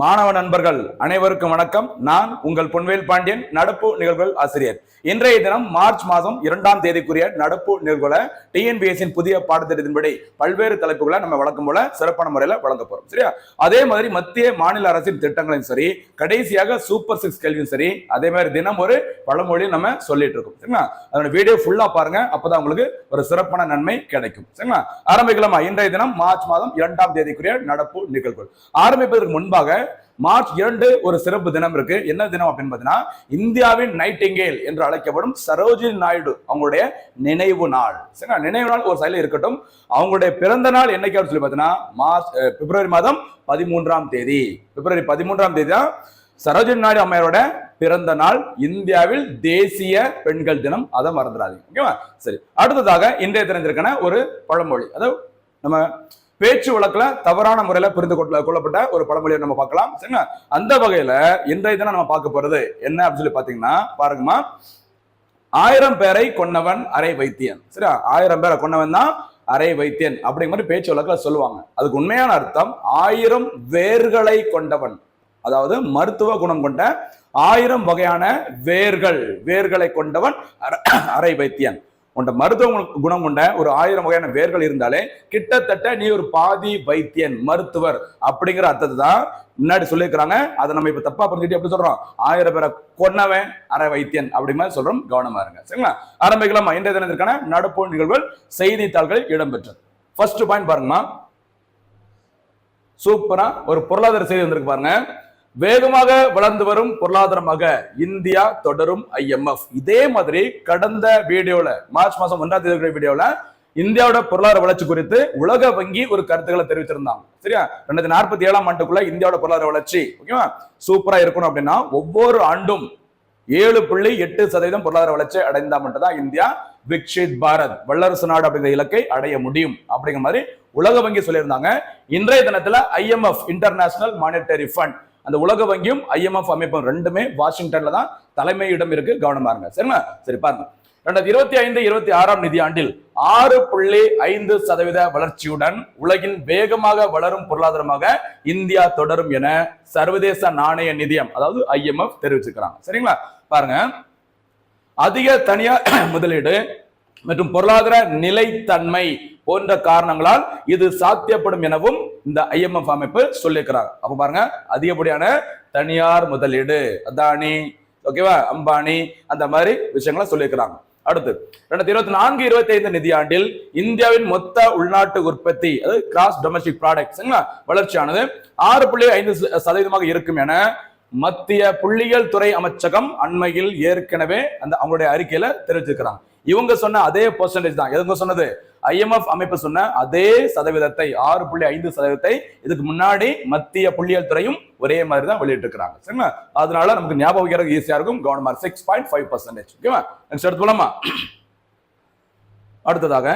மாணவ நண்பர்கள் அனைவருக்கும் வணக்கம். நான் உங்கள் பொன்வேல் பாண்டியன் நடப்பு நிகழ்வுகள் ஆசிரியர். இன்றைய தினம் மார்ச் மாதம் இரண்டாம் தேதிக்குரிய நடப்பு நிகழ்வுகளை டிஎன்பிஎஸ்சின் புதிய பாடத்திட்டத்தின்படி பல்வேறு தலைப்புகளை நம்ம வழக்கம் போல சிறப்பான முறையில் வழங்க போறோம். சரியா? அதே மாதிரி மத்திய மாநில அரசின் திட்டங்களையும் சரி கடைசியாக சூப்பர் சிக்ஸ் கேள்வியும் சரி அதே மாதிரி தினம் ஒரு பழமொழியும் நம்ம சொல்லிட்டு இருக்கோம். சரிங்களா? அதோட வீடியோ ஃபுல்லா பாருங்க. அப்பதான் உங்களுக்கு ஒரு சிறப்பான நன்மை கிடைக்கும். சரிங்களா? ஆரம்பிக்கலாமா? இன்றைய தினம் மார்ச் மாதம் இரண்டாம் தேதிக்குரிய நடப்பு நிகழ்வுகள். ஆரம்பிப்பதற்கு முன்பாக மார்ச் இரண்டு ஒரு சிறப்பு தினம் இருக்கு. என்ன தினம் அப்படின்னு பார்த்தீங்கன்னா இந்தியாவின் நைட்டிங்கேல் என்று அழைக்கப்படும் சரோஜினி நாயுடு அவங்களுடைய நினைவு நாள். சரிங்களா? நினைவு நாள் ஒரு சைடில் இருக்கட்டும். அவங்களுடைய பிறந்த நாள் என்னைக்கு அப்படின்னு சொல்லி பார்த்தீங்கன்னா மார்ச் பிப்ரவரி மாதம் பதிமூன்றாம் தேதி. பிப்ரவரி பதிமூன்றாம் தேதி தான் சரோஜினி நாயுடு அம்மையாரோட பிறந்த நாள். இந்தியாவில் தேசிய பெண்கள் தினம். அதை மறந்துடாதீங்க. ஓகேவா? சரி. அடுத்ததாக இன்றைய தினத்திற்கான ஒரு பழமொழி. அதாவது நம்ம பேச்சு வழக்குல தவறான முறையில புரிந்து கொள்ள கொள்ளப்பட்ட ஒரு பழமொழியை நம்ம பார்க்கலாம். சரிங்களா? அந்த வகையில எந்த இதை நம்ம பார்க்க போறது என்ன அப்படின்னு சொல்லி பாத்தீங்கன்னா பாருங்கம்மா. ஆயிரம் பேரை கொன்னவன் அரை வைத்தியன். சரியா? ஆயிரம் பேரை கொன்னவன் தான் அரை வைத்தியன் அப்படிங்கிற மாதிரி பேச்சு வழக்குல சொல்லுவாங்க. அதுக்கு உண்மையான அர்த்தம் ஆயிரம் வேர்களை கொண்டவன். அதாவது மருத்துவ குணம் கொண்ட ஆயிரம் வகையான வேர்கள் வேர்களை கொண்டவன் அரை வைத்தியன். உன்ட மருத்துவ குணம் கொண்ட ஒரு ஆயிரம் வகையான வேர்கள் இருந்தாலே கிட்டத்தட்ட நீ ஒரு பாதி வைத்தியன் மருத்துவர் அப்படிங்கிற அர்த்தத்தை தான் முன்னாடி சொல்லியிருக்கிறாங்க. அதை நம்ம இப்ப தப்பா புரிஞ்சுட்டு எப்படி சொல்றோம்? ஆயிரம் பேரை கொன்னவன் அரை வைத்தியன் அப்படி மாதிரி சொல்றோம். கவனமா இருங்க. சரிங்களா? ஆரம்பிக்கலாமா. இன்றைய தினத்திற்கான நடப்பு நிகழ்வுகள் செய்தித்தாள்களில் இடம்பெற்றது. ஃபர்ஸ்ட் பாயிண்ட் பாருங்கம்மா. சூப்பரா ஒரு பொருளாதார செய்தி வந்திருக்கு பாருங்க. வேகமாக வளர்ந்து வரும் பொருளாதாரமாக இந்தியா தொடரும் ஐஎம்எஃப் இதே மாதிரி கடந்த வீடியோல மார்ச் மாசம் ஒன்றாம் தேதி வீடியோல இந்தியாவோட பொருளாதார வளர்ச்சி குறித்து உலக வங்கி ஒரு கருத்துக்களை தெரிவித்திருந்தாங்க சரியா? ரெண்டாயிரத்தி நாற்பத்தி ஏழாம் ஆண்டுக்குள்ள இந்தியாவோட பொருளாதார வளர்ச்சி ஓகேவா? சூப்பரா இருக்கணும் அப்படின்னா ஒவ்வொரு ஆண்டும் ஏழு புள்ளி எட்டு சதவீதம் பொருளாதார வளர்ச்சி அடைந்தா மட்டும்தான் இந்தியா விக்ஷித் பாரத் வல்லரசு நாடு அப்படிங்கிற இலக்கை அடைய முடியும் அப்படிங்கிற மாதிரி உலக வங்கி சொல்லியிருந்தாங்க. இன்றைய தினத்துல ஐஎம்எஃப் இன்டர்நேஷனல் மானிட்டரி ஃபண்ட் அந்த உலக வங்கியும் ஐஎம்எஃப் அமைப்பும் ரெண்டுமே வாஷிங்டன்ல தான் தலைமையிடம் இருக்கு. கவனமா இருங்க. சரிங்களா? சரி பாருங்க. ரெண்டாயிரத்தி இருபத்தி ஐந்து இருபத்தி ஆறாம் நிதியாண்டில் ஆறு புள்ளி ஐந்து சதவீத வளர்ச்சியுடன் உலகின் வேகமாக வளரும் பொருளாதாரமாக இந்தியா தொடரும் என சர்வதேச நாணய நிதியம் அதாவது ஐஎம்எஃப் தெரிவிச்சிருக்கிறாங்க. சரிங்களா? பாருங்க. அதிக தனியார் முதலீடு மற்றும் பொருளாதார நிலைத்தன்மை போன்ற காரணங்களால் இது சாத்தியப்படும் எனவும் இந்த ஐஎம்எஃப் அமைப்பு சொல்லியிருக்கிறாங்க. அப்ப பாருங்க அதிகப்படியான தனியார் முதலீடு அதானி ஓகேவா அம்பானி அந்த மாதிரி விஷயங்களை சொல்லியிருக்கிறாங்க. அடுத்து ரெண்டாயிரத்தி இருபத்தி நான்கு இருபத்தி ஐந்து நிதியாண்டில் இந்தியாவின் மொத்த உள்நாட்டு உற்பத்தி அதாவது கிராஸ் டொமஸ்டிக் ப்ராடக்ட்ஸ் வளர்ச்சியானது ஆறு புள்ளி ஐந்து சதவீதமாக இருக்கும் என மத்திய புள்ளியியல் துறை அமைச்சகம் அண்மையில் ஏற்கனவே அந்த அவங்களுடைய அறிக்கையில தெரிவிச்சிருக்கிறாங்க. இவங்க சொன்ன அதே பர்சன்டேஜ் தான். எதுங்க சொன்னது? ஐஎம்எஃப் அமைப்பு சொன்ன அதே சதவீதத்தை ஆறு புள்ளி ஐந்து சதவீதத்தை இதுக்கு முன்னாடி மத்திய புள்ளியியல் துறையும் ஒரே மாதிரி தான் வெளியிட்டு இருக்கிறாங்க சரிங்களா? அதனால நமக்கு ஞாபகம் வைக்கிறது ஈஸியா இருக்கும். Government six point five percentage ஓகேவா நெக்ஸ்ட் எடுத்து போலாமா? அடுத்ததாக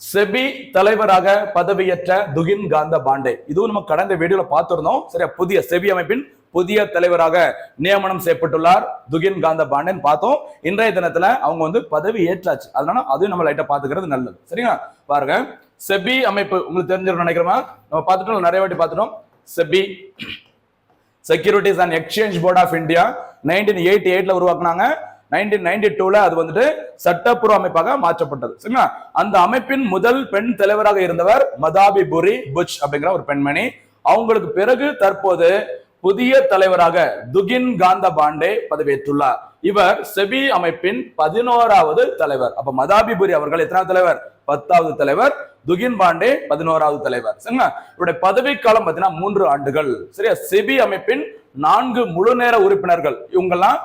செபி தலைவராக பதவியேற்ற துகின் காந்த பாண்டே. இதுவும் நம்ம கடந்த வீடியோல பார்த்திருந்தோம். சரியா? புதிய செபி அமைப்பின் புதிய தலைவராக நியமனம் செய்யப்பட்டுள்ளார் துகின் காந்த பாண்டேன்னு பார்த்தோம் இன்றைய தினத்துல அவங்க வந்து பதவி ஏற்றாச்சு. அதனால அதையும் நம்ம லைட்டா பாத்துக்கிறது நல்லது. சரிங்களா? பாருங்க செபி அமைப்பு உங்களுக்கு தெரிஞ்சிடும் நினைக்கிறோமா நம்ம பார்த்துட்டோம் நிறைய வாட்டி பார்த்துட்டோம். SEBI securities and exchange board of India nineteen eighty எயிட்ல உருவாக்குனாங்க. நைன்டீன் நைன்டி டூல அது வந்துட்டு சட்டப்பூர்வ அமைப்பாக மாற்றப்பட்டது. சரிங்களா? அந்த அமைப்பின் முதல் பெண் தலைவராக இருந்தவர் மதாபி புரி புச் அப்படிங்கிற ஒரு பெண்மணி. அவங்களுக்கு பிறகு தற்போது புதிய தலைவராக துகின் காந்த பாண்டே பதவியேற்றுள்ளார். இவர் செபி அமைப்பின் பதினோராவது தலைவர். அப்ப மதாபிபுரி அவர்கள் எத்தனாவது தலைவர்? பத்தாவது தலைவர். துகின் பாண்டே பதினோராவது தலைவர். சரிங்களா? இவருடைய பதவிக்காலம் பார்த்தீங்கன்னா மூன்று ஆண்டுகள். சரியா? செபி அமைப்பின் நான்கு முழு நேர உறுப்பினர்கள். இவங்கெல்லாம்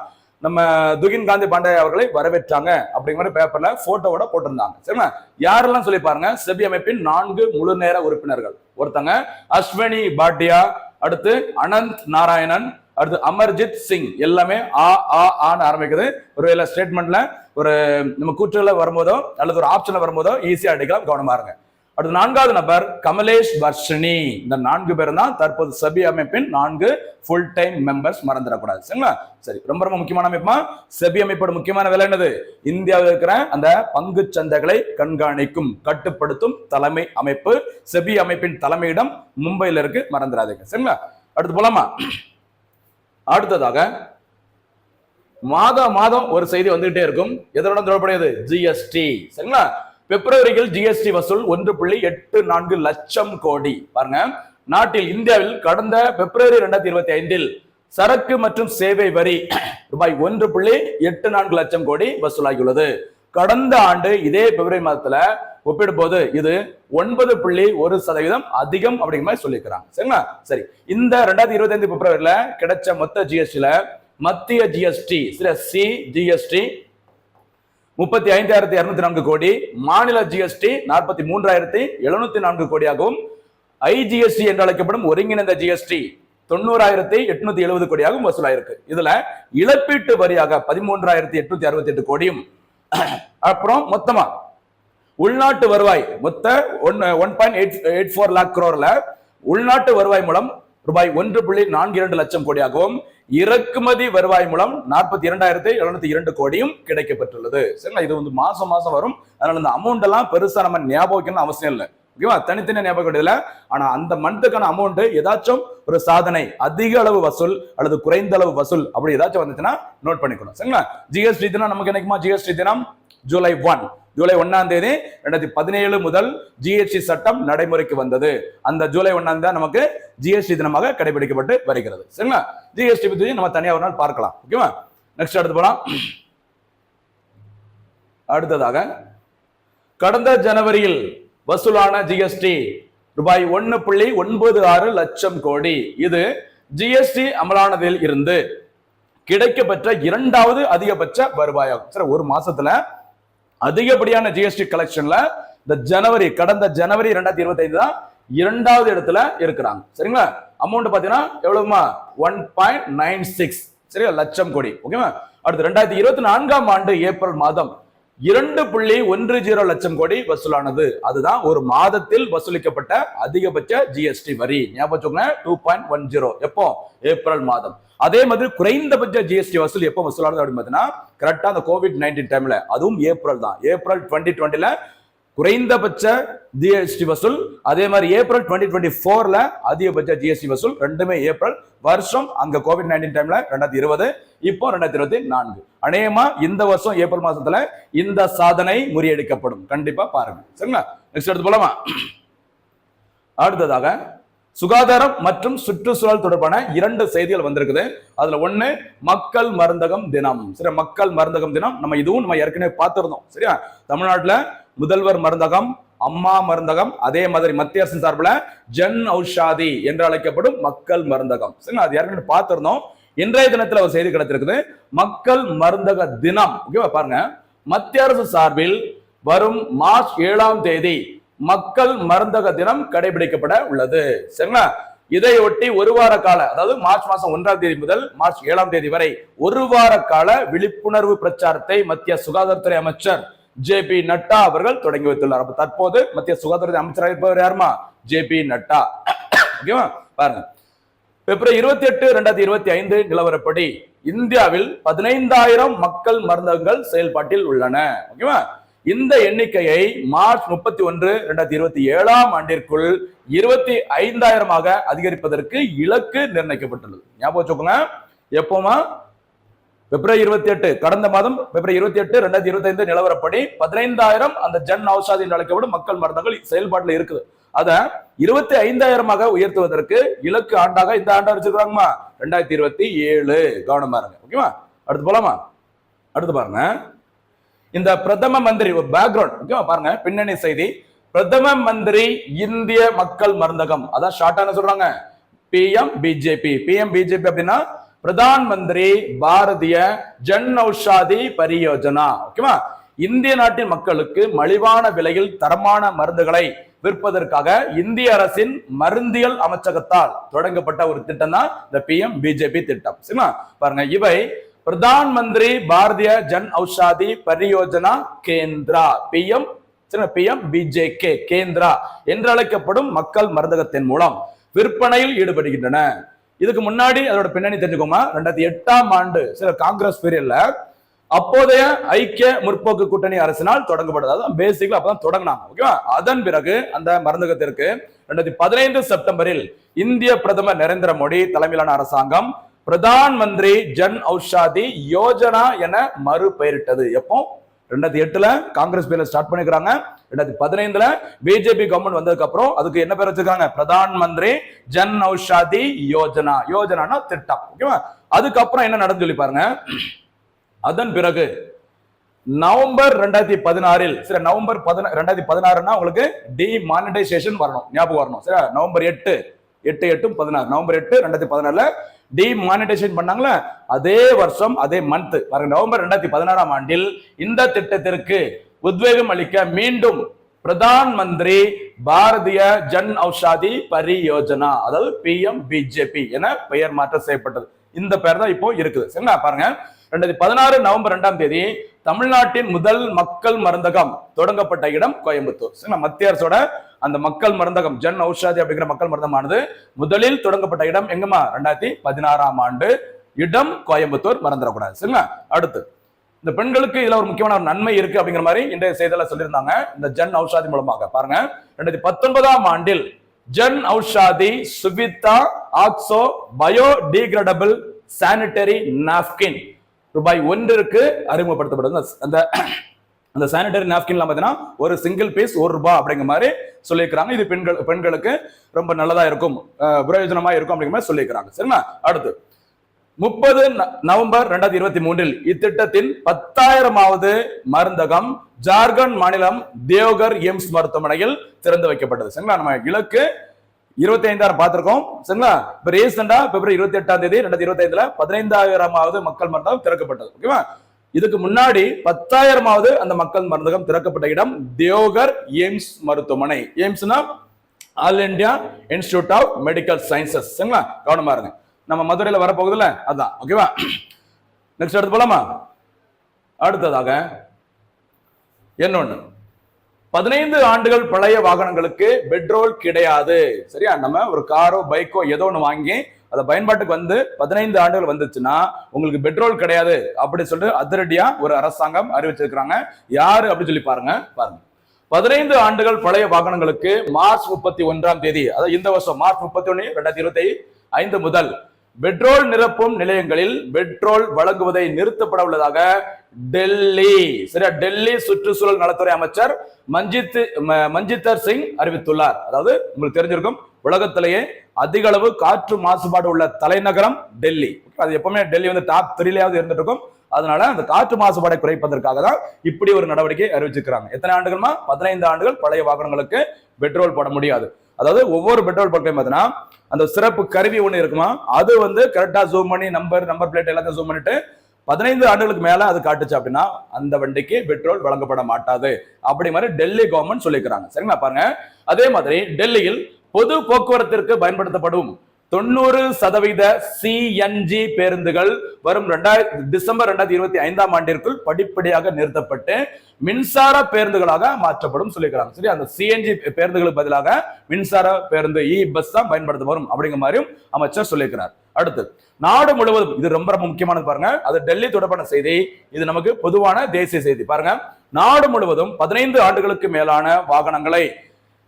நம்ம துகின் காந்தி பாண்டே அவர்களை வரவேற்றாங்க அப்படிங்கிற பேப்பர்ல போட்டோவோட போட்டிருந்தாங்க. சரிங்களா? யாரெல்லாம் சொல்லி பாருங்க? செபி அமைப்பின் நான்கு முழு நேர உறுப்பினர்கள். ஒருத்தங்க அஸ்வினி பாட்டியா அடுத்து அனந்த் நாராயணன் அடுத்து அமர்ஜித் சிங். எல்லாமே ஆ ஆ ஆன்னு ஆரம்பிக்குது. ஒரு ஸ்டேட்மெண்ட்ல ஒரு நம்ம கூற்றுல வரும்போதோ அல்லது ஒரு ஆப்ஷன்ல வரும்போதோ ஈஸியா அடிக்கலாம் கவனமா இருங்க. அடுத்து நான்காவது நபர் கமலேஷ் வர்ஷினி. இந்த நான்கு பேர் தான் தற்போது சபி அமைப்பின் நான்கு ஃபுல் டைம் மெம்பர்ஸ் மறந்துடக்கூடாது. சரிங்களா? சரி ரொம்ப ரொம்ப முக்கியமான அமைப்பா செபி அமைப்போட முக்கியமான வேலை என்னது? இந்தியாவில் இருக்கிற அந்த பங்கு சந்தைகளை கண்காணிக்கும் கட்டுப்படுத்தும் தலைமை அமைப்பு செபி அமைப்பின் தலைமையிடம் மும்பையில் இருக்கு. மறந்துடாதீங்க. சரிங்களா? அடுத்து போலாமா? அடுத்ததாக மாதம் மாதம் ஒரு செய்தி வந்துகிட்டே இருக்கும். எதனுடன் தொடர்புடையது? ஜிஎஸ்டி சரிங்களா? பிப்ரவரியில் ஜிஎஸ்டி வசூல் ஒன்று புள்ளி எட்டு நான்கு லட்சம் கோடி. பாருங்க. நாட்டில் இந்தியாவில் கடந்த பிப்ரவரி இரண்டாயிரத்தி இருபத்தி ஐந்தில் சரக்கு மற்றும் சேவை வரி ரூபாய் ஒன்று புள்ளி எட்டு நான்கு லட்சம் கோடி வசூலாகியுள்ளது. கடந்த ஆண்டு இதே பிப்ரவரி மாதத்துல ஒப்பிடும் போது இது ஒன்பது புள்ளி ஒரு சதவீதம் அதிகம் அப்படிங்கிற மாதிரி சொல்லியிருக்கிறாங்க. சரிங்களா? சரி. இந்த ரெண்டாயிரத்தி இருபத்தி ஐந்து பிப்ரவரியில கிடைச்ச மொத்த ஜிஎஸ்டில மத்திய ஜிஎஸ்டி சில சி ஜிஎஸ்டி முப்பத்தி ஐந்தாயிரத்தி இருநூத்தி நான்கு கோடி மாநில ஜிஎஸ்டி நாற்பத்தி மூன்றாயிரத்தி எழுநூத்தி நான்கு கோடியாகவும் ஐஜிஎஸ்டி என்று அழைக்கப்படும் ஒருங்கிணைந்த ஜிஎஸ்டி தொண்ணூறாயிரத்தி எட்நூத்தி எழுபது கோடியாகவும் வசூலாயிருக்கு. இதுல இழப்பீட்டு வரியாக பதிமூன்றாயிரத்தி எட்நூத்தி அறுபத்தி எட்டு கோடியும் அப்புறம் மொத்தமா உள்நாட்டு வருவாய் மொத்த one one point eight eight four lakh குரோர்ல உள்நாட்டு வருவாய் மூலம் ரூபாய் ஒன்று புள்ளி நான்கு இரண்டு லட்சம் கோடியாகவும் இறக்குமதி வருவாய் மூலம் நாற்பத்தி இரண்டாயிரத்தி எழுநூத்தி இரண்டு கோடியும் கிடைக்கப்பட்டுள்ளது சரிங்களா? இது வந்து மாசம் மாசம் வரும். அதனால இந்த அமௌண்ட் எல்லாம் பெருசா நம்ம ஞாபகம் அவசியம் இல்லை. ஓகேவா தனித்தனி ஞாபகம் இல்லை ஆனா அந்த மந்த்துக்கான அமௌண்ட் ஏதாச்சும் ஒரு சாதனை அதிக அளவு வசூல் அல்லது குறைந்த அளவு வசூல் அப்படி ஏதாச்சும் வந்துச்சுன்னா நோட் பண்ணிக்கணும். சரிங்களா? ஜிஎஸ்டி தினம் நமக்கு என்னைக்குமா? ஜிஎஸ்டி தினம் ஜூலை ஒன். ஜூலை ஒன்னாம் தேதி ரெண்டாயிரத்தி பதினேழு முதல் ஜிஎஸ்டி சட்டம் நடைமுறைக்கு வந்தது. அந்த ஜூலை ஒன்னாம் தேதி நமக்கு ஜிஎஸ்டி தினமாக கடைபிடிக்கப்பட்டு வருகிறது. சரிங்களா? ஜிஎஸ்டி பத்தி நம்ம தனியாக ஒரு நாள் பார்க்கலாம். ஓகேவா? நெக்ஸ்ட் அடுத்து போலாம். அடுத்ததாக கடந்த ஜனவரியில் வசூலான ஜிஎஸ்டி ரூபாய் ஒன்னு புள்ளி ஒன்பது ஆறு லட்சம் கோடி. இது ஜிஎஸ்டி அமலானதில் இருந்து கிடைக்கப்பெற்ற இரண்டாவது அதிகபட்ச வருவாயாகும். சரி ஒரு மாசத்துல அதிகப்படியான ஜிஎஸ்டி கலெக்ஷன்ல இந்த ஜனவரி கடந்த ஜனவரி ரெண்டாயிரத்தி இருபத்தி ஐந்து தான் இரண்டாவது இடத்துல இருக்கிறாங்க. சரிங்களா? அமௌண்ட் பாத்தீங்கன்னா எவ்வளவுமா? ஒன் பாயிண்ட் நைன் சிக்ஸ் சரியா? லட்சம் கோடி. ஓகேவா அடுத்து ரெண்டாயிரத்தி இருபத்தி நான்காம் ஆண்டு ஏப்ரல் மாதம் இரண்டு புள்ளி ஒன்று ஜீரோ லட்சம் கோடி வசூலானது. அதுதான் ஒரு மாதத்தில் வசூலிக்கப்பட்ட அதிகபட்ச ஜிஎஸ்டி வரி. ஞாபகம் டூ பாயிண்ட் ஒன் ஜீரோ எப்போ? ஏப்ரல் மாதம். அதே மாதிரி குறைந்தபட்ச ஜிஎஸ்டி வசூல் எப்போ வசூலானது அப்படின்னு பார்த்தீங்கன்னா கரெக்டா அந்த கோவிட் நைன்டீன் டைம்ல அதுவும் ஏப்ரல் தான். ஏப்ரல் டுவெண்ட்டி டுவெண்ட்டில குறைந்தபட்ச ஜிஎஸ்டி வசூல் அதே மாதிரி ஏப்ரல் டுவெண்ட்டி டுவெண்ட்டி ஃபோர்ல அதிகபட்ச ஜிஎஸ்டி வசூல் ரெண்டுமே ஏப்ரல் வருஷம் அங்க கோவிட் நைன்டீன் டைம்ல ரெண்டாயிரத்தி இருபது இப்போ ரெண்டாயிரத்தி இருபத்தி நான்கு. அநேகமா இந்த வருஷம் ஏப்ரல் மாசத்துல இந்த சாதனை முறியடிக்கப்படும். கண்டிப்பா பாருங்க. சரிங்களா? நெக்ஸ்ட் எடுத்து போலாமா? அடுத்ததாக சுகாதாரம் மற்றும் சுற்றுச்சூழல் தொடர்பான இரண்டு செய்திகள் வந்திருக்குது. அதுல ஒண்ணு மக்கள் மருந்தகம் தினம். சரி மக்கள் மருந்தகம் தினம். நம்ம இதுவும் நம்ம ஏற்கனவே பார்த்திருந்தோம். சரியா? தமிழ்நாட்டுல முதல்வர் மருந்தகம் அம்மா மருந்தகம் அதே மாதிரி மத்திய அரசின் சார்பில் ஜன் ஔஷாதி என்று அழைக்கப்படும் மக்கள் மருந்தகம். சரிங்களா? அது ஏற்கனவே பார்த்திருந்தோம். இன்றைய தினத்துல ஒரு செய்தி கிடைத்திருக்குது. மக்கள் மருந்தக தினம். ஓகேவா? பாருங்க. மத்திய அரசு சார்பில் வரும் மார்ச் ஏழாம் தேதி மக்கள் மருந்தக தினம் கடைபிடிக்கப்பட உள்ளது. சரிங்களா? இதையொட்டி ஒரு வார கால அதாவது மார்ச் மாசம் ஒன்றாம் தேதி முதல் மார்ச் ஏழாம் தேதி வரை ஒரு வார கால விழிப்புணர்வு பிரச்சாரத்தை மத்திய சுகாதாரத்துறை அமைச்சர் ஜே பி நட்டா அவர்கள் தொடங்கி வைத்துள்ளார். அப்ப தற்போது மத்திய சுகாதாரத்துறை அமைச்சராக இருப்பவர் யாருமா? J P Nadda. ஓகேவா? பாருங்க. பிப்ரவரி இருபத்தி எட்டு ரெண்டாயிரத்தி இருபத்தி ஐந்து நிலவரப்படி இந்தியாவில் பதினைந்தாயிரம் மக்கள் மருந்தகங்கள் செயல்பாட்டில் உள்ளன. ஓகேவா? இந்த எண்ணிக்கையை மார்ச் முப்பத்தி ஒன்று ரெண்டாயிரத்தி இருபத்தி ஏழாம் ஆண்டிற்குள் இருபத்தி ஐந்தாயிரமாக அதிகரிப்பதற்கு இலக்கு நிர்ணயிக்கப்பட்டுள்ளது. ஞாபகம் வச்சுக்கோங்க. எப்போமா? பிப்ரவரி இருபத்தி எட்டு கடந்த மாதம் பிப்ரவரி இருபத்தி எட்டு ரெண்டாயிரத்தி இருபத்தி ஐந்து நிலவரப்படி பதினைந்தாயிரம் அந்த ஜன் ஔஷாதி என்று அழைக்கப்படும் மக்கள் மருந்தங்கள் செயல்பாட்டில் இருக்குது. அதை இருபத்தி ஐந்தாயிரமாக உயர்த்துவதற்கு இலக்கு ஆண்டாக இந்த ஆண்டா வச்சிருக்காங்கம்மா ரெண்டாயிரத்தி இருபத்தி ஏழு. கவனமா இருங்க. ஓகேவா? அடுத்து போலாமா? அடுத்து பாருங்க. இந்த பிரதம மந்திரி ஒரு பேக்ரவுண்ட் ஓகேவா பாருங்க பின்னணி செய்தி. பிரதம மந்திரி இந்திய மக்கள் மருந்தகம். அதான் ஷார்ட்டான சொல்றாங்க. பிஎம் பிஜேபி பிஎம் பிஜேபி அப்படின்னா பிரதான் மந்திரி பாரதிய ஜன் ஔஷாதி பரியோஜனா. ஓகேவா? இந்திய நாட்டின் மக்களுக்கு மலிவான விலையில் தரமான மருந்துகளை விற்பதற்காக இந்திய அரசின் மருந்தியல் அமைச்சகத்தால் தொடங்கப்பட்ட ஒரு திட்டம் தான் இந்த பிஎம் பிஜேபி திட்டம். சரிங்களா? பாருங்க இவை Pradhan Mantri Bharatiya Jan Aushadhi Pariyojana Kendra. PM PM BJK Kendra என்று அழைக்கப்படும் மக்கள் மருந்தகத்தின் மூலம் விற்பனையில் ஈடுபடுகின்றன. இதுக்கு முன்னாடி அதோட பின்னணி தெரிஞ்சுக்கோமா? ரெண்டாயிரத்தி எட்டாம் ஆண்டு சில காங்கிரஸ் பீரியட்ல அப்போதைய ஐக்கிய முற்போக்கு கூட்டணி அரசினால் தொடங்கப்பட்டது. அதான் பேசிக்கலா அப்பதான் தொடங்கினாங்க ஓகேவா அதன் பிறகு அந்த மருந்தகத்திற்கு ரெண்டாயிரத்தி பதினைந்து செப்டம்பரில் இந்திய பிரதமர் நரேந்திர மோடி தலைமையிலான அரசாங்கம் பிரதான் மந்திரி ஜன் ஔஷாதி யோஜனா என மறுபெயரிட்டது. எப்போ? ரெண்டாயிரத்தி எட்டுல காங்கிரஸ் பேர்ல ஸ்டார்ட் பண்ணிக்கிறாங்க ரெண்டாயிரத்தி பதினைந்துல பிஜேபி கவர்மெண்ட் வந்ததுக்கு அப்புறம் அதுக்கு என்ன பேர் வச்சிருக்காங்க? பிரதான் மந்திரி ஜன் ஔஷாதி யோஜனா. யோஜனானா திட்டம். ஓகேவா? அதுக்கப்புறம் என்ன நடந்து சொல்லி பாருங்க. அதன் பிறகு நவம்பர் ரெண்டாயிரத்தி பதினாறில் சரி நவம்பர் பதின ரெண்டாயிரத்தி பதினாறுனா உங்களுக்கு டிமானிட்டைசேஷன் வரணும். ஞாபகம் வரணும். சரி நவம்பர் எட்டு எட்டு எட்டும் பதினாறு. நவம்பர் எட்டு ரெண்டாயிரத்தி பதினாறுல டிமானிட்டேஷன் பண்ணாங்களே? அதே வருஷம் அதே மந்த் பாருங்க நவம்பர் ரெண்டாயிரத்தி பதினாறாம் ஆண்டில் இந்த திட்டத்திற்கு உத்வேகம் அளிக்க மீண்டும் பிரதான் மந்திரி பாரதிய ஜன் ஔஷாதி பரியோஜனா அதாவது பிஎம் பிஜேபி என பெயர் மாற்றம் செய்யப்பட்டது. இந்த பெயர் தான் இப்போ இருக்குது. சரிங்களா? பாருங்க. ரெண்டாயிரத்தி பதினாறு நவம்பர் ரெண்டாம் தேதி தமிழ்நாட்டின் முதல் மக்கள் மருந்தகம் தொடங்கப்பட்ட இடம் கோயம்புத்தூர். சரிங்களா மத்திய அரசோட அந்த மக்கள் மருந்தகம் ஜன் ஔஷாதி அப்படிங்கிற மக்கள் மருந்தகமானது முதலில் தொடங்கப்பட்ட இடம் எங்கம்மா? ரெண்டாயிரத்தி பதினாறாம் ஆண்டு இடம் கோயம்புத்தூர் மறந்துடக்கூடாது. சரிங்களா? அடுத்து இந்த பெண்களுக்கு இதுல ஒரு முக்கியமான ஒரு நன்மை இருக்கு அப்படிங்கிற மாதிரி இன்றைய செய்தியில சொல்லியிருந்தாங்க. இந்த ஜன் ஔஷாதி மூலமாக பாருங்க. ரெண்டாயிரத்தி பத்தொன்பதாம் ஆண்டில் Jan Aushadhi Suvidha oxo biodegradable sanitary napkin ரூபாய் ஒன்றிற்கு அறிமுகப்படுத்தப்படுது. அந்த- அந்த அந்த சானிட்டரி நாப்கின்லாம் பார்த்தீங்கன்னா ஒரு சிங்கிள் பீஸ் ஒரு ரூபாய் அப்படிங்கிற மாதிரி சொல்லியிருக்கிறாங்க. இது பெண்கள் பெண்களுக்கு ரொம்ப நல்லதா இருக்கும். பிரயோஜனமா இருக்கும் அப்படிங்கிற மாதிரி சொல்லியிருக்கிறாங்க. சரிங்களா? அடுத்து முப்பது நவம்பர் ரெண்டாயிரத்தி இருபத்தி மூன்றில் இத்திட்டத்தின் பத்தாயிரமாவது மருந்தகம் ஜார்க்கண்ட் மாநிலம் தேவ்கர் எய்ம்ஸ் மருத்துவமனையில் திறந்து வைக்கப்பட்டது. சரிங்களா? நம்ம இலக்கு இருபத்தி ஐந்தாயிரம் பார்த்திருக்கோம். சரிங்களா? இப்ப ரீசெண்டா பிப்ரவரி இருபத்தி எட்டாம் தேதி ரெண்டாயிரத்தி இருபத்தி ஐந்துல பதினைந்தாயிரமாவது மக்கள் மருந்தகம் திறக்கப்பட்டது. ஓகேவா? இதுக்கு முன்னாடி பத்தாயிரமாவது அந்த மக்கள் மருந்தகம் திறக்கப்பட்ட இடம் தேவகர் எய்ம்ஸ் மருத்துவமனை. எய்ம்ஸ்னா all India institute of medical sciences சரிங்களா? கவனமா இருங்க. நம்ம மதுரையில் வரப்போகுதுல அதான். ஓகேவா? நெக்ஸ்ட் எடுத்து போலாமா? அடுத்ததாக இன்னொன்னு பதினைந்து ஆண்டுகள் பழைய வாகனங்களுக்கு பெட்ரோல் கிடையாது. சரியா? நம்ம ஒரு காரோ பைக்கோ ஏதோ ஒன்று வாங்கி அதை பயன்பாட்டுக்கு வந்து பதினைந்து ஆண்டுகள் வந்துச்சுன்னா உங்களுக்கு பெட்ரோல் கிடையாது அப்படி சொல்லிட்டு அதிரடியா ஒரு அரசாங்கம் அறிவிச்சிருக்கிறாங்க. யாரு அப்படி சொல்லி பாருங்க. பாருங்க. பதினைந்து ஆண்டுகள் பழைய வாகனங்களுக்கு மார்ச் முப்பத்தி ஒன்றாம் தேதி அதாவது இந்த வருஷம் மார்ச் முப்பத்தி ஒன்னு ரெண்டாயிரத்தி இருபத்தி ஐந்து முதல் பெட்ரோல் நிரப்பும் நிலையங்களில் பெட்ரோல் வழங்குவதை நிறுத்தப்பட உள்ளதாக டெல்லி. சரியா? டெல்லி சுற்றுச்சூழல் நலத்துறை அமைச்சர் மஞ்சித் மஞ்சித்தர் சிங் அறிவித்துள்ளார். அதாவது உங்களுக்கு தெரிஞ்சிருக்கும் உலகத்திலேயே அதிக அளவு காற்று மாசுபாடு உள்ள தலைநகரம் டெல்லி. அது எப்பவுமே டெல்லி வந்து டாப் த்ரீலையாவது இருந்துட்டு இருக்கும் அதனால அந்த காற்று மாசுபாடை குறைப்பதற்காக தான் இப்படி ஒரு நடவடிக்கை அறிவிச்சிருக்கிறாங்க. எத்தனை ஆண்டுகள்மா? பதினைந்து ஆண்டுகள் பழைய வாகனங்களுக்கு பெட்ரோல் போட முடியாது. அதாவது ஒவ்வொரு பெட்ரோல் பங்க்லையும் பார்த்தீங்கன்னா அந்த சிறப்பு கருவி ஒன்று இருக்குமா? அது வந்து கரெக்டாக ஜூம் பண்ணி நம்பர் நம்பர் பிளேட் எல்லாத்தையும் ஜூம் பண்ணிட்டு பதினைந்து ஆண்டுகளுக்கு மேலே அது காட்டுச்சு அப்படின்னா அந்த வண்டிக்கு பெட்ரோல் வழங்கப்பட மாட்டாது. அப்படி மாதிரி டெல்லி கவர்மெண்ட் சொல்லிக்கிறாங்க சரிங்களா? பாருங்க. அதே மாதிரி டெல்லியில் பொது போக்குவரத்திற்கு பயன்படுத்தப்படும் தொண்ணூறு சதவீத சிஎன்ஜி பேருந்துகள் வரும் ரெண்டாயிரத்தி டிசம்பர் ரெண்டாயிரத்தி இருபத்தி ஐந்தாம் ஆண்டிற்குள் படிப்படியாக நிறுத்தப்பட்டு மின்சார பேருந்துகளாக மாற்றப்படும் சொல்லிக்கிறாங்க சரி அந்த சிஎன்ஜி பேருந்துகளுக்கு பதிலாக மின்சார பேருந்து இ பஸ் தான் பயன்படுத்த வரும் அப்படிங்கிற மாதிரியும் அமைச்சர் சொல்லியிருக்கிறார். அடுத்து நாடு முழுவதும் இது ரொம்ப ரொம்ப முக்கியமானது பாருங்க. அது டெல்லி தொடர்பான செய்தி இது நமக்கு பொதுவான தேசிய செய்தி. பாருங்க நாடு முழுவதும் பதினைந்து ஆண்டுகளுக்கு மேலான வாகனங்களை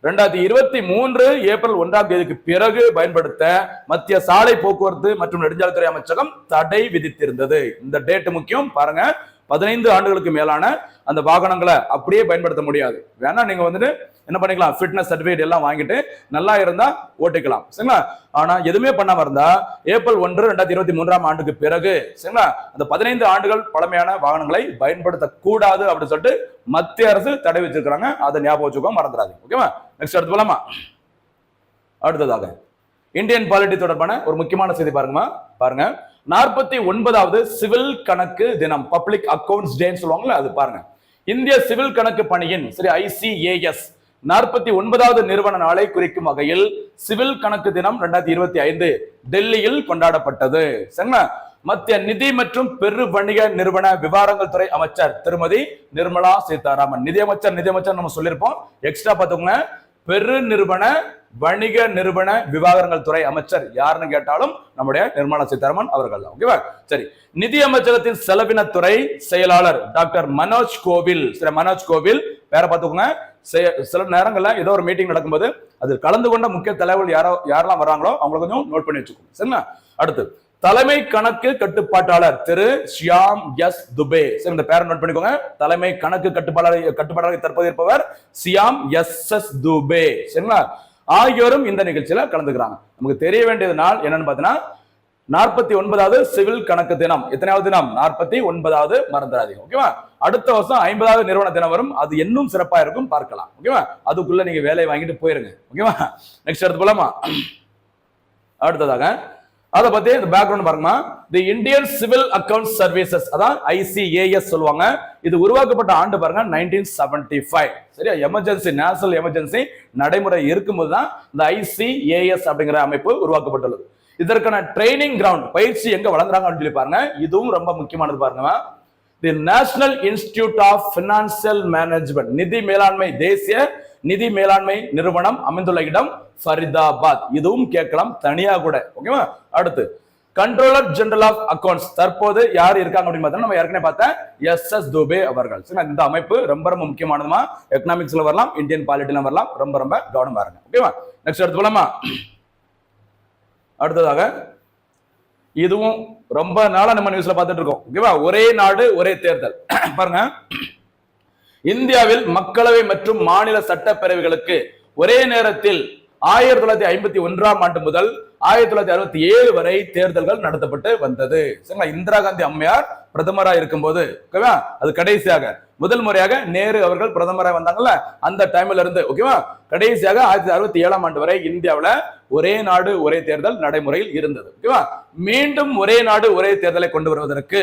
ரெண்டாயிரத்தி இருபத்தி மூன்று ஏப்ரல் ஒன்றாம் தேதிக்கு பிறகு பயன்படுத்த மத்திய சாலை போக்குவரத்து மற்றும் நெடுஞ்சாலைத்துறை அமைச்சகம் தடை விதித்திருந்தது. இந்த டேட் முக்கியம். பாருங்க. பதினைந்து ஆண்டுகளுக்கு மேலான அந்த வாகனங்களை அப்படியே பயன்படுத்த முடியாது. வேணா நீங்க வந்துட்டு என்ன பண்ணிக்கலாம்? ஃபிட்னஸ் சர்டிஃபிகேட் எல்லாம் வாங்கிட்டு நல்லா இருந்தா ஓட்டிக்கலாம். சரிங்களா? ஆனா எதுவுமே பண்ணாம இருந்தா ஏப்ரல் ஒன்று ரெண்டாயிரத்தி இருபத்தி மூன்றாம் ஆண்டுக்கு பிறகு சரிங்களா? அந்த பதினைந்து ஆண்டுகள் பழமையான வாகனங்களை பயன்படுத்த கூடாது அப்படின்னு சொல்லிட்டு மத்திய அரசு தடை வச்சிருக்கிறாங்க அதை ஞாபகம் வச்சுக்கோ மறந்துடாது ஓகேவா? நெக்ஸ்ட் அடுத்து போலாமா? அடுத்ததாக இந்தியன் பாலிட்டி தொடர்பான ஒரு முக்கியமான செய்தி பாருங்கம்மா. பாருங்க. நாற்பத்தி ஒன்பதாவது சிவில் கணக்கு தினம் பப்ளிக் அக்கவுண்ட்ஸ் டேன்னு சொல்லுவாங்கல்ல அது பாருங்க. இந்திய சிவில் கணக்கு பணியின் சரி ஐசிஏஎஸ் நாற்பத்தி ஒன்பதாவது நிறுவன நாளை குறிக்கும் வகையில் சிவில் கணக்கு தினம் ரெண்டாயிரத்தி இருபத்தி ஐந்து டெல்லியில் கொண்டாடப்பட்டது. சரிங்களா? மத்திய நிதி மற்றும் பெரு வணிக நிறுவன விவகாரங்கள் துறை அமைச்சர் திருமதி நிர்மலா சீதாராமன். நிதியமைச்சர் நிதியமைச்சர் நம்ம சொல்லியிருப்போம். எக்ஸ்ட்ரா பார்த்துக்கோங்க. பெருநிறுவன வணிக நிறுவன விவகாரங்கள் துறை அமைச்சர் யாருன்னு கேட்டாலும் நம்முடைய நிர்மலா சீதாராமன் அவர்கள் தான். ஓகேவா சரி. நிதி அமைச்சகத்தின் செலவினத்துறை செயலாளர் டாக்டர் மனோஜ் கோவில். சரி மனோஜ் கோவில் பேரை பார்த்துக்கோங்க. சில நேரங்கள்ல ஏதோ ஒரு மீட்டிங் நடக்கும்போது அது கலந்து கொண்ட முக்கிய தலைவர்கள் யாரோ யாரெல்லாம் வராங்களோ அவங்களை கொஞ்சம் நோட் பண்ணி வச்சுக்கோங்க. சரிங்களா? அடுத்து தலைமை கணக்கு கட்டுப்பாட்டாளர் திரு ஷியாம் எஸ் துபே. சரி இந்த பேரை நோட் பண்ணிக்கோங்க. தலைமை கணக்கு கட்டுப்பாட்டாளர் கட்டுப்பாட்டாளர் தற்போது இருப்பவர் சியாம் எஸ் எஸ் துபே. சரிங்களா? ஆகியோரும் இந்த நிகழ்ச்சியில கலந்துக்கிறாங்க. நமக்கு தெரிய வேண்டியது நாள் என்னன்னு பார்த்தீங்கன்னா நாற்பத்தி ஒன்பதாவது சிவில் கணக்கு தினம். எத்தனாவது தினம்? நாற்பத்தி ஒன்பதாவது மறந்துடாதீங்க. ஓகேவா? அடுத்த வருஷம் ஐம்பதாவது நிறுவன தினம் வரும். அது இன்னும் சிறப்பா இருக்கும். பார்க்கலாம். ஓகேவா? அதுக்குள்ள நீங்க வேலையை வாங்கிட்டு போயிருங்க. ஓகேவா? நெக்ஸ்ட் எடுத்து போலாமா? அடுத்ததாக அதை பத்தி இந்த பேக்ரவுண்ட் பாருங்கம்மா. The Indian civil account services அதான் ஐசிஏஎஸ் சொல்லுவாங்க. இது உருவாக்கப்பட்ட ஆண்டு பாருங்க நைன்டீன் செவன்டி ஃபைவ் சரியா? எமர்ஜென்சி நேஷனல் எமர்ஜென்சி நடைமுறை இருக்கும்போது தான் இந்த ஐசிஏஎஸ் அப்படிங்கிற அமைப்பு உருவாக்கப்பட்டுள்ளது. இதற்கான ட்ரைனிங் கிரவுண்ட் பயிற்சி எங்க வழங்குறாங்க அப்படின்னு சொல்லி பாருங்க. இதுவும் ரொம்ப முக்கியமானது பாருங்க the national institute of financial management நிதி மேலாண்மை தேசிய நிதி மேலாண்மை நிறுவனம் அமைந்துள்ள இடம் ஃபரிதாபாத். இதுவும் கேட்கலாம் தனியா கூட. ஓகேவா அடுத்து கண்ட்ரோலர் ஜெனரல் ஆஃப் அக்கவுண்ட்ஸ் தற்போது யார் இருக்காங்க அப்படின்னு பார்த்தா நம்ம ஏற்கனவே பார்த்தா எஸ் எஸ் துபே அவர்கள். சரி இந்த அமைப்பு ரொம்ப ரொம்ப முக்கியமானதுமா. எக்கனாமிக்ஸ்ல வரலாம் இந்தியன் பாலிட்டில வரலாம். ரொம்ப ரொம்ப கவனமா இருங்க. ஓகேவா நெக்ஸ்ட் எடுத்து போலாமா? அடுத்ததாக இதுவும் ரொம்ப நாளா நம்ம நியூஸ்ல பார்த்துட்டு இருக்கோம். ஓகேவா ஒரே நாடு ஒரே தேர்தல். பாருங்க. இந்தியாவில் மக்களவை மற்றும் மாநில சட்டப்பேரவைகளுக்கு ஒரே நேரத்தில் ஆயிரத்தி தொள்ளாயிரத்தி ஐம்பத்தி ஒன்றாம் ஆண்டு முதல் ஆயிரத்தி தொள்ளாயிரத்தி அறுபத்தி ஏழு வரை தேர்தல்கள் நடத்தப்பட்டு வந்தது. சரிங்களா? இந்திரா காந்தி அம்மையார் பிரதமரா இருக்கும்போது ஓகேவா? அது கடைசியாக முதல் முறையாக நேரு அவர்கள் பிரதமராக வந்தாங்கல்ல அந்த டைம்ல இருந்து ஓகேவா? கடைசியாக ஆயிரத்தி அறுபத்தி ஏழாம் ஆண்டு வரை இந்தியாவில் ஒரே நாடு ஒரே தேர்தல் நடைமுறையில் இருந்தது ஓகேவா? மீண்டும் ஒரே நாடு ஒரே தேர்தலை கொண்டு வருவதற்கு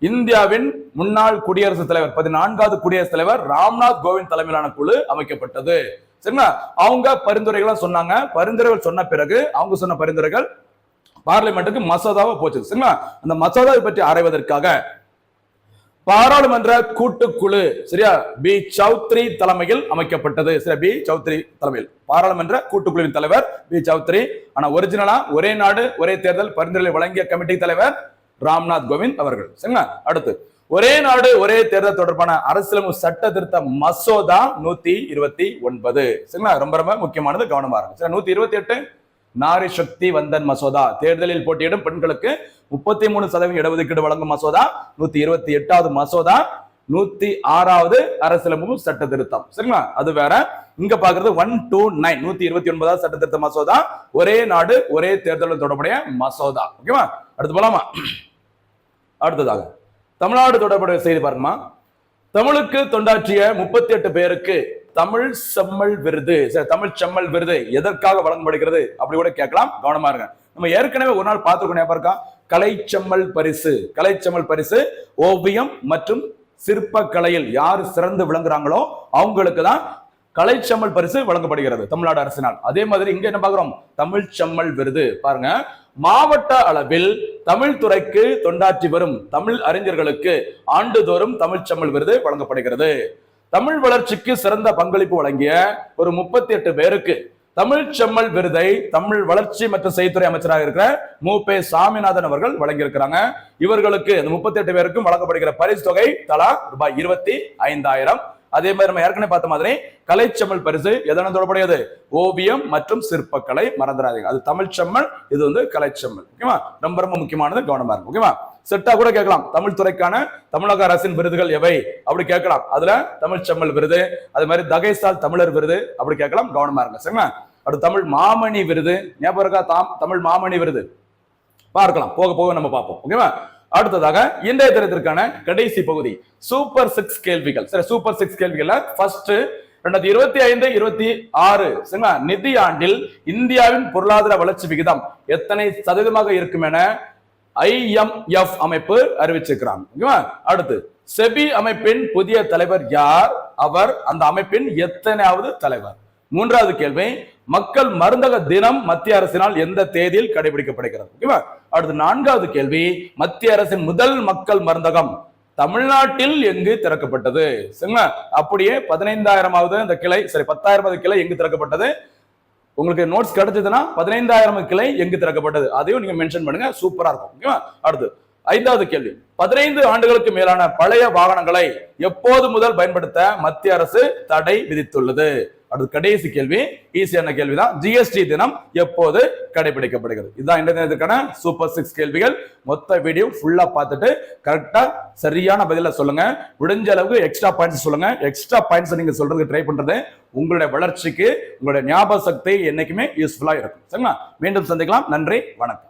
இந்தியாவின் முன்னாள் குடியரசுத் தலைவர் பதினான்காவது குடியரசுத் தலைவர் ராம்நாத் கோவிந்த் தலைமையிலான குழு அமைக்கப்பட்டது. சரிங்களா? அவங்க பரிந்துரைகள் சொன்னாங்க. பரிந்துரைகள் சொன்ன பிறகு அவங்க சொன்ன பரிந்துரைகள் பார்லிமெண்ட்டுக்கு மசோதாவை போச்சு சரிங்களா? அந்த மசோதாவை பற்றி ஆராய்வதற்காக பாராளுமன்ற கூட்டுக்குழு சரியா? பி. சௌத்ரி தலைமையில் அமைக்கப்பட்டது. சரியா? பி. சௌத்ரி தலைமையில். பாராளுமன்ற கூட்டுக்குழுவின் தலைவர் பி. சௌத்ரி. ஆனா ஒரிஜினலா ஒரே நாடு ஒரே தேர்தல் பரிந்துரை வழங்கிய கமிட்டி தலைவர் ராம்நாத் கோவிந்த் அவர்கள். சரிங்களா? அடுத்து ஒரே நாடு ஒரே தேர்தல் தொடர்பான அரசியலமைப்பு சட்ட திருத்த மசோதா நூத்தி இருபத்தி ஒன்பது. சரிங்களா? ரொம்ப ரொம்ப முக்கியமானது கவனமா இருக்கும் சரி நூத்தி இருபத்தி எட்டு நாரி சக்தி வந்தன் மசோதா. தேர்தலில் போட்டியிடும் பெண்களுக்கு முப்பத்தி மூணு சதவீதம் இடஒதுக்கீடு வழங்கும் மசோதா. நூத்தி இருபத்தி எட்டாவது மசோதா. நூத்தி ஆறாவது அரசியலமைப்பு சட்ட திருத்தம். சரிங்களா? அது வேற. இங்க பாக்குறது ஒன் டூ நைன் நூத்தி இருபத்தி ஒன்பதாவது சட்ட திருத்த மசோதா. ஒரே நாடு ஒரே தேர்தல் தொடர்புடைய மசோதா. ஓகேவா? அடுத்து போலாமா? அடுத்ததாக தமிழ்நாடு தொடர்புடைய செய்தி பாருமா தமிழுக்கு தொண்டாற்றிய முப்பத்தி எட்டு பேருக்கு தமிழ் செம்மல் விருது சரி தமிழ் செம்மல் விருது எதற்காக வழங்கப்படுகிறது அப்படி கூட கேட்கலாம். கவனமா இருங்க. நம்ம ஏற்கனவே ஒரு நாள் பார்த்துருக்கோம் ஞாபகம் இருக்கா? கலைச்செம்மல் பரிசு கலைச்செம்மல் பரிசு ஓவியம் மற்றும் சிற்பக்கலையில் யார் சிறந்து விளங்குறாங்களோ அவங்களுக்கு தான் கலைச்சம்மல் பரிசு வழங்கப்படுகிறது தமிழ்நாடு அரசினால். அதே மாதிரி இங்க என்ன பாக்குறோம் தமிழ் செம்மல் விருது. பாருங்க. மாவட்ட அளவில் தமிழ் துறைக்கு தொண்டாற்றி வரும் தமிழ் அறிஞர்களுக்கு ஆண்டுதோறும் தமிழ் செம்மல் விருது வழங்கப்படுகிறது. தமிழ் வளர்ச்சிக்கு சிறந்த பங்களிப்பு வழங்கிய ஒரு முப்பத்தி எட்டு பேருக்கு தமிழ் செம்மல் விருதை தமிழ் வளர்ச்சி மற்றும் செய்தித்துறை அமைச்சராக இருக்கிற மு. பே. சாமிநாதன் அவர்கள் வழங்கியிருக்கிறாங்க. இவர்களுக்கு அந்த முப்பத்தி எட்டு பேருக்கும் வழங்கப்படுகிற பரிசு தொகை தலா ரூபாய் இருபத்தி ஐந்தாயிரம். அதே மாதிரி நம்ம ஏற்கனவே பார்த்த மாதிரி கலைச்செம்மல் பரிசு எதன தொடர்புடையது? ஓவியம் மற்றும் சிற்பக்கலை மறந்துடாதீங்க. அது தமிழ் செம்மல் இது வந்து கலைச்செம்மல். ஓகேவா ரொம்ப ரொம்ப முக்கியமானது கவனமா இருக்கும் ஓகேவா செட்டா கூட கேட்கலாம். தமிழ் துறைக்கான தமிழக அரசின் விருதுகள் எவை? அப்படி கேட்கலாம். அதுல தமிழ் செம்மல் விருது அது மாதிரி தகைசால் தமிழர் விருது அப்படி கேட்கலாம். கவனமா இருங்க. சரிங்களா? அடுத்து தமிழ் மாமணி விருது. ஞாபகம் இருக்கா? தாம் தமிழ் மாமணி விருது. பார்க்கலாம். போக போக நம்ம பார்ப்போம். ஓகேவா அடுத்ததாக இன்றைய தினத்திற்கான கடைசி பகுதி சூப்பர் சிக்ஸ் கேள்விகள். சரி சூப்பர் சிக்ஸ் கேள்விகள்ல ஃபர்ஸ்ட் ரெண்டாயிரத்தி இருபத்தி ஐந்து இருபத்தி ஆறு சரிங்களா? நிதி ஆண்டில் இந்தியாவின் பொருளாதார வளர்ச்சி விகிதம் எத்தனை சதவீதமாக இருக்கும் என ஐஎம்எஃப் அமைப்பு அறிவிச்சிருக்கிறாங்க ஓகேவா? அடுத்து செபி அமைப்பின் புதிய தலைவர் யார்? அவர் அந்த அமைப்பின் எத்தனையாவது தலைவர்? மூன்றாவது கேள்வி மக்கள் மருந்தக தினம் மத்திய அரசினால் எந்த தேதியில் கடைபிடிக்கப்படுகிறது? ஓகேவா? அடுத்து நான்காவது கேள்வி மத்திய அரசின் முதல் மக்கள் மருந்தகம் தமிழ்நாட்டில் எங்கு திறக்கப்பட்டது? சரிங்களா? அப்படியே பதினைந்தாயிரமாவது இந்த கிளை சரி பத்தாயிரமாவது கிளை எங்கு திறக்கப்பட்டது? உங்களுக்கு நோட்ஸ் கிடைச்சதுன்னா பதினைந்தாயிரம் கிளை எங்கு திறக்கப்பட்டது? அதையும் நீங்க மென்ஷன் பண்ணுங்க சூப்பரா இருக்கும். ஓகேவா? அடுத்து ஐந்தாவது கேள்வி பதினைந்து ஆண்டுகளுக்கு மேலான பழைய வாகனங்களை எப்போது முதல் பயன்படுத்த மத்திய அரசு தடை விதித்துள்ளது? அடுத்து கடைசி கேள்வி ஈஸியான கேள்விதான். ஜிஎஸ்டி தினம் எப்போது கடைபிடிக்கப்படுகிறது? இதுதான் இந்த தினத்துக்கான சூப்பர் சிக்ஸ் கேள்விகள். மொத்த வீடியோ ஃபுல்லா பார்த்துட்டு கரெக்டா சரியான பதில சொல்லுங்க. முடிஞ்ச அளவுக்கு எக்ஸ்ட்ரா பாயிண்ட்ஸ் சொல்லுங்க. எக்ஸ்ட்ரா பாயிண்ட்ஸ் நீங்க சொல்றதுக்கு ட்ரை பண்றது உங்களுடைய வளர்ச்சிக்கு உங்களுடைய ஞாபக சக்தி என்னைக்குமே யூஸ்ஃபுல்லா இருக்கும். சரிங்களா? மீண்டும் சந்திக்கலாம். நன்றி. வணக்கம்.